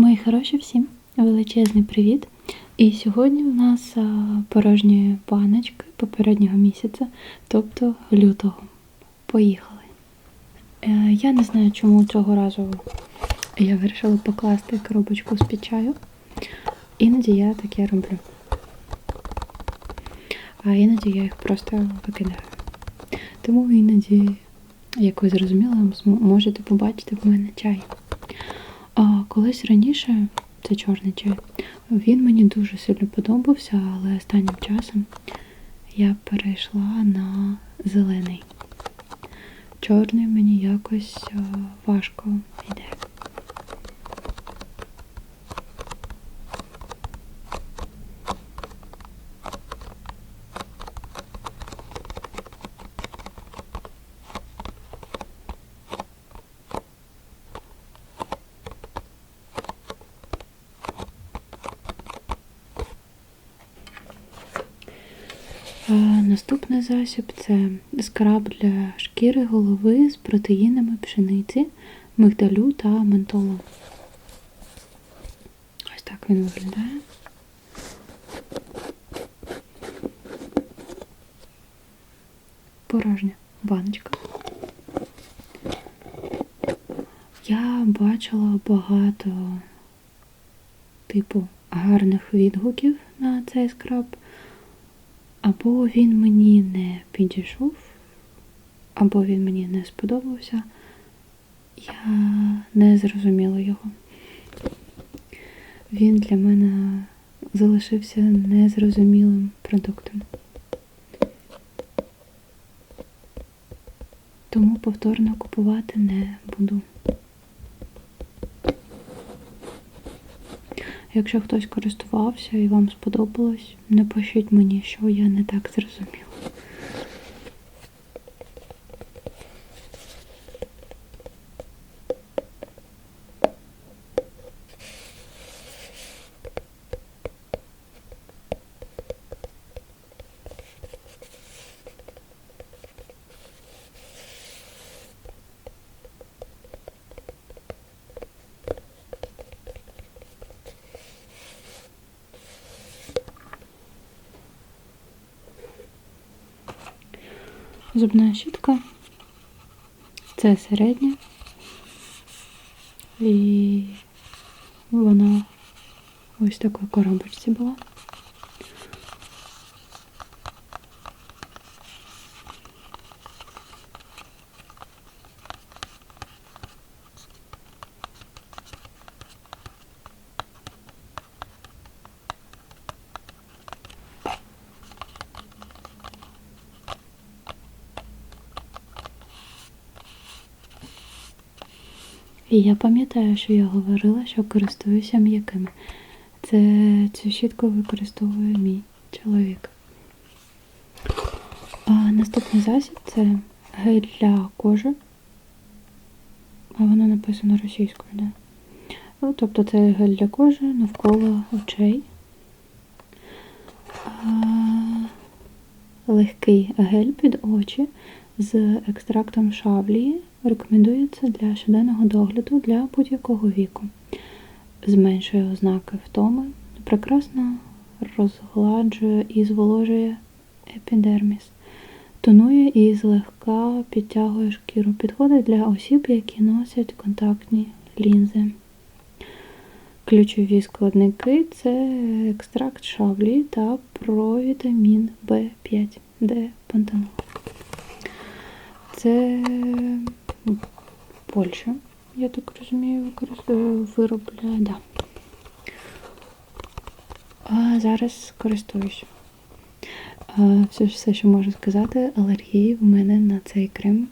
Мої хороші всім величезний привіт! І сьогодні в нас порожні баночки попереднього місяця, тобто лютого. Поїхали. Е, я не знаю, чому цього разу я вирішила покласти коробочку з під чаю. Іноді я таке роблю. А іноді я їх просто викидаю. Тому іноді, як ви зрозуміли, можете побачити в мене чай. А колись раніше, це чорний чай, він мені дуже сильно подобався, але останнім часом я перейшла на зелений. Чорний мені якось важко йде. Наступний засіб це скраб для шкіри голови з протеїнами пшениці, мигдалю та ментолу. Ось так він виглядає. Порожня баночка. Я бачила багато типу гарних відгуків на цей скраб. Або він мені не підійшов, або він мені не сподобався. Я не зрозуміла його. Він для мене залишився незрозумілим продуктом. Тому повторно купувати не буду. Якщо хтось користувався і вам сподобалось, напишіть мені, що я не так зрозуміла. Зубна щітка. Це середня. І вона ось в такій коробочці була. І я пам'ятаю, що я говорила, що користуюся м'якими. Це цю щітку використовує мій чоловік. А наступний засіб це гель для кожи. А воно написано російською, да? Ну, тобто це гель для кожи навколо очей. А, легкий гель під очі з екстрактом шавлії рекомендується для щоденного догляду для будь-якого віку. Зменшує ознаки втоми, прекрасно розгладжує і зволожує епідерміс, тонує і злегка підтягує шкіру. Підходить для осіб, які носять контактні лінзи. Ключові складники це екстракт шавлі та провітамін В5, Д пантенол. Це Польща, я так розумію, виробляє, да. А зараз користуюсь. Все, все, що можу сказати, алергії в мене на цей крем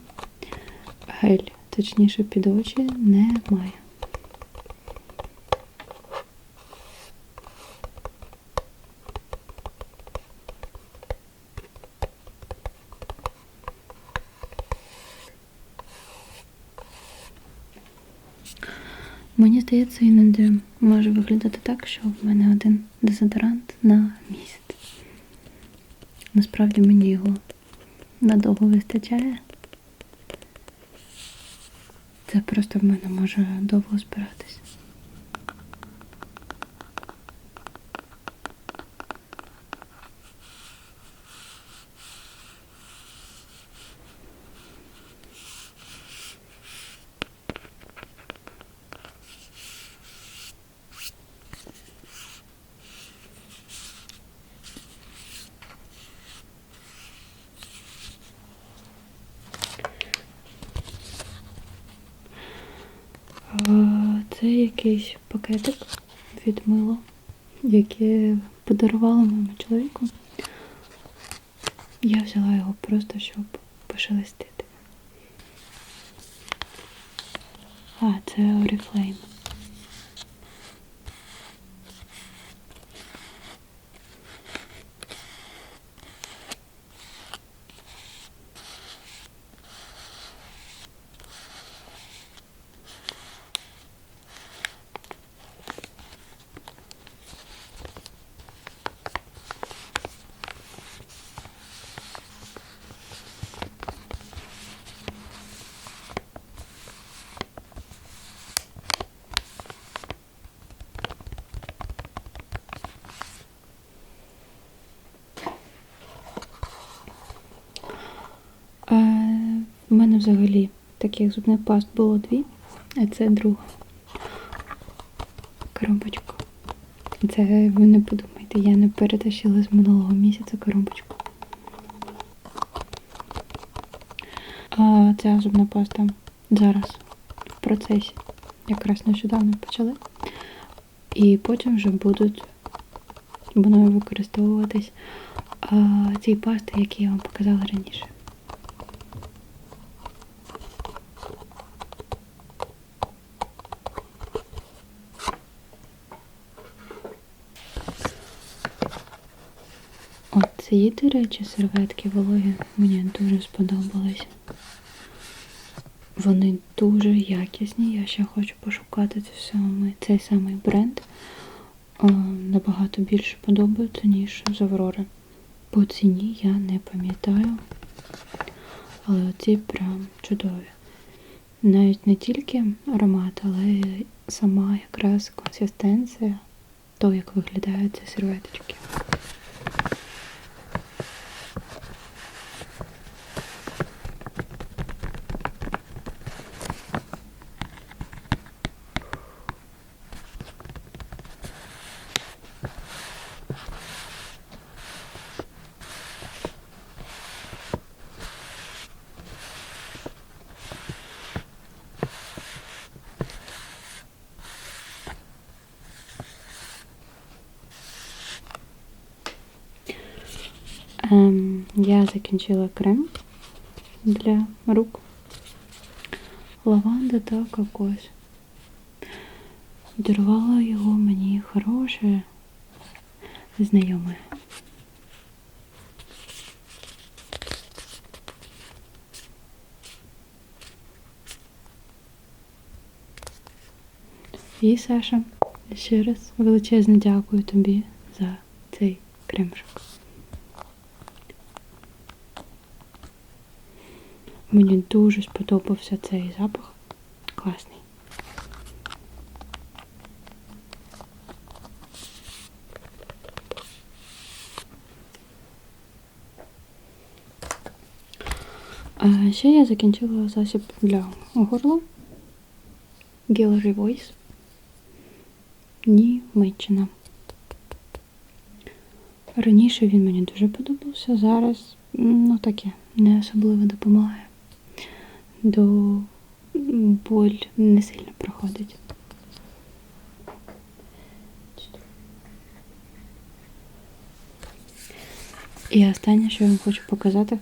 гель, точніше під очі, немає. Мені здається, іноді може виглядати так, що в мене один дезодорант на місяць. Насправді мені його надовго вистачає. Це просто в мене може довго збиратись. Якийсь пакетик від мила, яке подарувала моєму чоловіку. Я взяла його просто, щоб пошелестити. А, це Oriflame. В мене взагалі таких зубних паст було дві, а це друга коробочка. Це ви не подумайте, я не перетащила з минулого місяця коробочку. А ця зубна паста зараз в процесі. Якраз нещодавно почали. І потім вже будуть мною використовуватись а, ці пасти, які я вам показала раніше. Ці, до речі, серветки вологі мені дуже сподобались. Вони дуже якісні. Я ще хочу пошукати цей самий, цей самий бренд. О, набагато більше подобається, ніж з Аврори. По ціні я не пам'ятаю. Але ці прям чудові. Навіть не тільки аромат, але й сама якраз консистенція, то, як виглядають ці серветочки. Я закінчила крем для рук. Лаванда та кокос. Дарувала його мені хороше знайоме. І Саша, ще раз величезне дякую тобі за цей кремшик. Мені дуже сподобався цей запах. Класний. А ще я закінчила засіб для горла Gallery Voice Німеччина. Раніше він мені дуже подобався, зараз ну таке не особливо допомагає. До боль не сильно проходить. І останнє, що я вам хочу показати,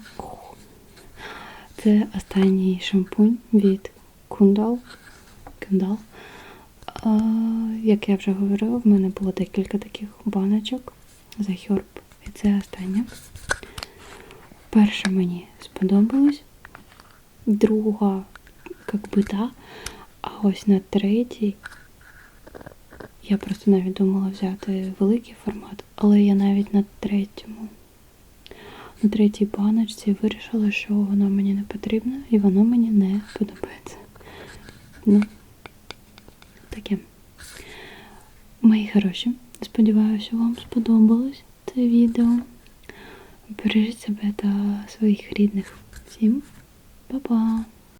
це останній шампунь від. Kundal. А, як я вже говорила, в мене було декілька таких баночок за Herb. І це остання. Перша мені сподобалась, друга, як би та, а ось на третій я просто навіть думала взяти великий формат, але я навіть на третьому, на третій баночці вирішила, що воно мені не потрібно і воно мені не подобається. Ну, таке. Мої хороші, сподіваюся, вам сподобалось це відео. Бережіть себе та своїх рідних. Всім Papa.